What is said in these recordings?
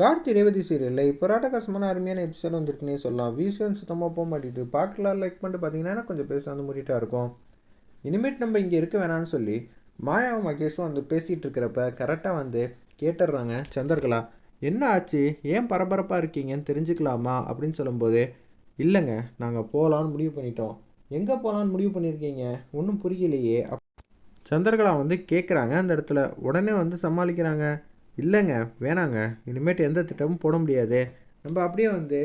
கார்த்தி ரேவதி சீரியலில் இப்போ ராட்டகாசமான அருமையான எபிசோட் வந்திருக்குன்னே சொல்லலாம். வீசன் சுத்தமாக போக மாட்டேங்குது. பார்க்கலாம். லைக் பண்ணிட்டு பார்த்தீங்கன்னா கொஞ்சம் பேச வந்து முடிட்டாக இருக்கும். இனிமேட் நம்ம இங்கே இருக்க வேணாம்னு சொல்லி மாயாவும் மகேஷும் வந்து பேசிகிட்டு இருக்கிறப்ப கரெக்டாக வந்து கேட்டுடுறாங்க. சந்திரகலா என்ன ஆச்சு? ஏன் பரபரப்பாக இருக்கீங்கன்னு தெரிஞ்சுக்கலாமா? அப்படின்னு சொல்லும்போது இல்லைங்க நாங்கள் போகலான்னு முடிவு பண்ணிட்டோம். எங்கே போகலான்னு முடிவு பண்ணியிருக்கீங்க ஒன்றும் புரியலையே. அப் சந்திரகலா வந்து கேட்குறாங்க அந்த இடத்துல உடனே வந்து சமாளிக்கிறாங்க. இல்லைங்க வேணாங்க. இனிமேட்டு எந்த திட்டமும் போட முடியாது. நம்ம அப்படியே வந்து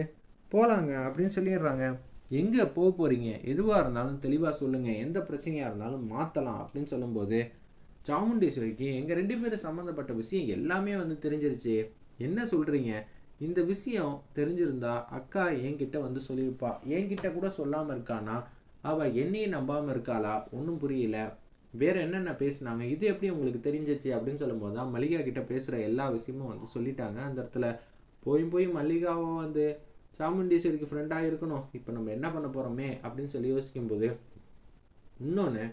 போகலாங்க அப்படின்னு சொல்லிடுறாங்க. எங்கே போக போகிறீங்க எதுவாக இருந்தாலும் தெளிவாக சொல்லுங்கள் எந்த பிரச்சனையாக இருந்தாலும் மாற்றலாம் அப்படின்னு சொல்லும்போது சாமுண்டீஸ்வரிக்கு எங்கள் ரெண்டு பேரும் சம்மந்தப்பட்ட விஷயம் எல்லாமே வந்து தெரிஞ்சிருச்சு. என்ன சொல்கிறீங்க இந்த விஷயம் தெரிஞ்சிருந்தா அக்கா என்கிட்ட வந்து சொல்லியிருப்பா. என்கிட்ட கூட சொல்லாமல் இருக்கானா? அவள் என்னையும் நம்பாமல் இருக்காளா? ஒன்றும் புரியல. வேறு என்னென்ன பேசுனாங்க? இது எப்படி உங்களுக்கு தெரிஞ்சிச்சு? அப்படின்னு சொல்லும்போது தான் மல்லிகா கிட்ட பேசுகிற எல்லா விஷயமும் வந்து சொல்லிட்டாங்க. அந்த இடத்துல போய் போய் மல்லிகாவை வந்து சாமுண்டீஸ்வரிக்கு ஃப்ரெண்டாக இருக்கணும். இப்போ நம்ம என்ன பண்ண போகிறோமே அப்படின்னு சொல்லி யோசிக்கும்போது இன்னொன்று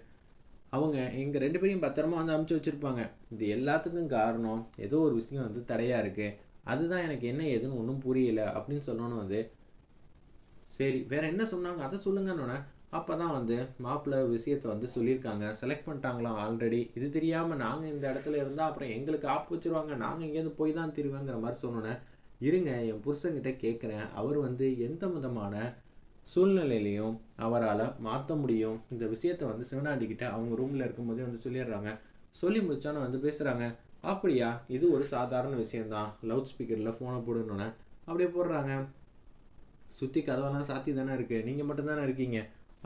அவங்க எங்கள் ரெண்டு பேரையும் பத்திரமா வந்து அமுச்சு வச்சுருப்பாங்க. இது எல்லாத்துக்கும் காரணம் ஏதோ ஒரு விஷயம் வந்து தடையாக இருக்குது அதுதான் எனக்கு என்ன ஏதுன்னு ஒன்றும் புரியல. அப்படின்னு சொன்னோன்னு வந்து சரி வேற என்ன சொன்னாங்க? அதை சொல்லுங்கன்னு அப்போ தான் வந்து மாப்பிள்ளை விஷயத்தை வந்து சொல்லியிருக்காங்க. செலக்ட் பண்ணிட்டாங்களாம் ஆல்ரெடி இது தெரியாமல் நாங்கள் இந்த இடத்துல இருந்தால் அப்புறம் எங்களுக்கு ஆப் வச்சிருவாங்க. நாங்கள் இங்கேருந்து போய் தான் திருவேங்கிற மாதிரி சொன்னோன்னே இருங்க என் புருஷங்கிட்ட கேட்குறேன் அவர் வந்து எந்த விதமான சூழ்நிலையிலையும் அவரால் மாற்ற முடியும். இந்த விஷயத்தை வந்து சிவனாண்டிக்கிட்ட அவங்க ரூமில் இருக்கும்போதே வந்து சொல்லிடுறாங்க. சொல்லி முடிச்சானே வந்து பேசுகிறாங்க அப்படியா? இது ஒரு சாதாரண விஷயம்தான். லவுட் ஸ்பீக்கரில் ஃபோனை போடணுன்னே அப்படியே போடுறாங்க. சுற்றி கதவெல்லாம் சாத்தி தானே இருக்குது நீங்கள் மட்டும்தானே இருக்கீங்க.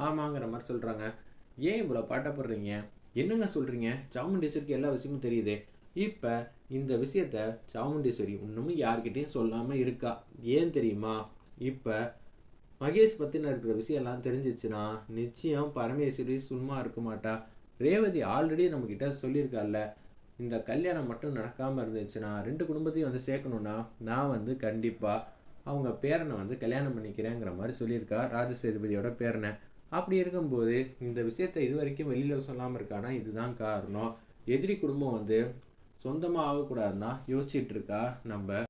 ஆமாங்கிற மாதிரி சொல்கிறாங்க ஏன் இவ்வளோ பாட்டப்படுறீங்க என்னங்க சொல்கிறீங்க சாமுண்டீஸ்வரிக்கு எல்லா விஷயமும் தெரியுது. இப்போ இந்த விஷயத்த சாமுண்டீஸ்வரி இன்னமும் யார்கிட்டையும் சொல்லாமல் இருக்கா? ஏன் தெரியுமா? இப்போ மகேஷ் பற்றின இருக்கிற விஷயம்லாம் தெரிஞ்சிச்சுன்னா நிச்சயம் பரமேஸ்வரி சும்மா இருக்க மாட்டா. ரேவதி ஆல்ரெடி நம்மக்கிட்ட சொல்லியிருக்கால இந்த கல்யாணம் மட்டும் நடக்காமல் இருந்துச்சுன்னா ரெண்டு குடும்பத்தையும் வந்து சேர்க்கணுன்னா நான் வந்து கண்டிப்பாக அவங்க பேரனை வந்து கல்யாணம் பண்ணிக்கிறேங்கிற மாதிரி சொல்லியிருக்கா ராஜசேதுபதியோட பேரனை. அப்படி இருக்கும்போது இந்த விஷயத்தை இது வரைக்கும் வெளியில் சொல்லாமல் இருக்கானா? இதுதான் காரணம். எதிரி குடும்பம் வந்து சொந்தமாக ஆகக்கூடாதுன்னா யோசிச்சுட்டு இருக்கா? நம்ம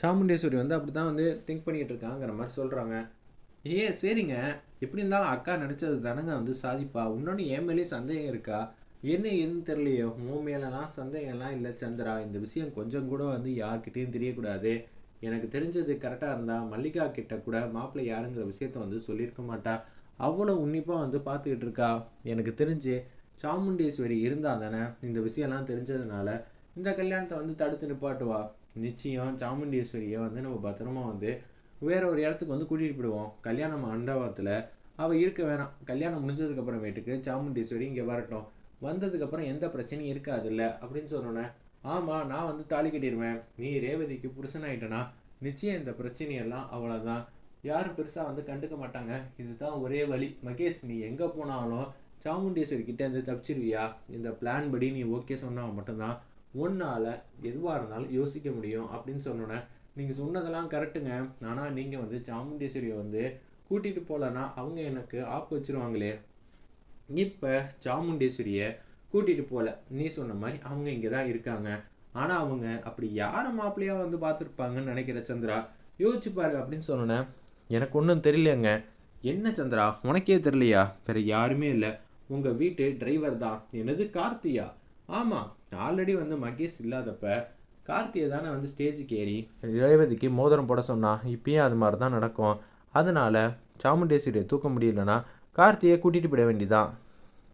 சாமுண்டேஸ்வரி வந்து அப்படி தான் வந்து திங்க் பண்ணிகிட்டு இருக்காங்கிற மாதிரி சொல்கிறாங்க ஏ சரிங்க. எப்படி இருந்தாலும் அக்கா நினச்சது தானங்க வந்து சாதிப்பா? இன்னொன்று என் மேலேயே சந்தேகம் இருக்கா? என்ன ஏதுன்னு தெரியலையோ. உன் மேலெலாம் சந்தேகம்லாம் இல்லை சந்திரா. இந்த விஷயம் கொஞ்சம் கூட வந்து யார்கிட்டேயும் தெரியக்கூடாது. எனக்கு தெரிஞ்சது கரெக்டாக இருந்தால் மல்லிகா கிட்ட கூட மாப்பிள்ளை யாருங்கிற விஷயத்த வந்து சொல்லியிருக்க மாட்டா. அவ்வளோ உன்னிப்பாக வந்து பார்த்துக்கிட்டு இருக்கா? எனக்கு தெரிஞ்சு சாமுண்டீஸ்வரி இருந்தால் தானே? இந்த விஷயம்லாம் தெரிஞ்சதுனால இந்த கல்யாணத்தை வந்து தடுத்து நிப்பாட்டுவா நிச்சயம் சாமுண்டீஸ்வரியை வந்து நம்ம பத்திரமா வந்து வேற ஒரு இடத்துக்கு வந்து கூட்டிகிட்டு போயிடுவோம். கல்யாண மண்டபத்தில். அவள் இருக்க வேணாம். கல்யாணம் முடிஞ்சதுக்கப்புறமேட்டுக்கு சாமுண்டீஸ்வரி இங்கே வரட்டும். வந்ததுக்கப்புறம் எந்த பிரச்சனையும் இருக்காதுல்ல? அப்படின்னு சொன்னோன்னே ஆமாம் நான் வந்து தாலி கட்டிடுவேன். நீ ரேவதிக்கு புருஷனாயிட்டனா? நிச்சயம் இந்த பிரச்சனையெல்லாம் அவ்வளோதான் யாரும் பெருசாக வந்து கண்டுக்க மாட்டாங்க. இதுதான் ஒரே வழி. மகேஷ் நீ எங்கே போனாலும் சாமுண்டேஸ்வரி கிட்டே இருந்து தப்பிச்சிருவியா? இந்த பிளான் படி நீ ஓகே சொன்னால் மட்டும்தான் ஒன்றால் எதுவாக இருந்தாலும் யோசிக்க முடியும் அப்படின்னு சொன்னோன்னே நீங்கள் சொன்னதெல்லாம் கரெக்டுங்க ஆனால் நீங்கள் வந்து சாமுண்டேஸ்வரியை வந்து கூட்டிகிட்டு போகலன்னா அவங்க எனக்கு ஆப் வச்சிருவாங்களே. இப்போ சாமுண்டேஸ்வரியை கூட்டிகிட்டு போகல நீ சொன்ன மாதிரி அவங்க இங்கே தான் இருக்காங்க. ஆனால் அவங்க அப்படி யாரை மாப்பிள்ளையாக வந்து பார்த்துருப்பாங்கன்னு நினைக்கிற சந்திரா? யோசிச்சு பாரு அப்படின்னு சொன்னோன்னே எனக்கு ஒன்றும் தெரியலங்க என்ன சந்திரா உனக்கே தெரியலையா? வேற யாருமே இல்லை. உங்கள் வீட்டு டிரைவர் தான். என்னது கார்த்தியா? ஆமாம் ஆல்ரெடி வந்து மகேஷ் இல்லாதப்ப கார்த்தியை தானே வந்து ஸ்டேஜுக்கு ஏறி ரேவதிக்கு மோதிரம் போட சொன்னான் இப்பயும் அது மாதிரி தான் நடக்கும். அதனால் சாமுண்டேஸ்வரியை தூக்க முடியலன்னா கார்த்தியை கூட்டிகிட்டு போயிட வேண்டியதான்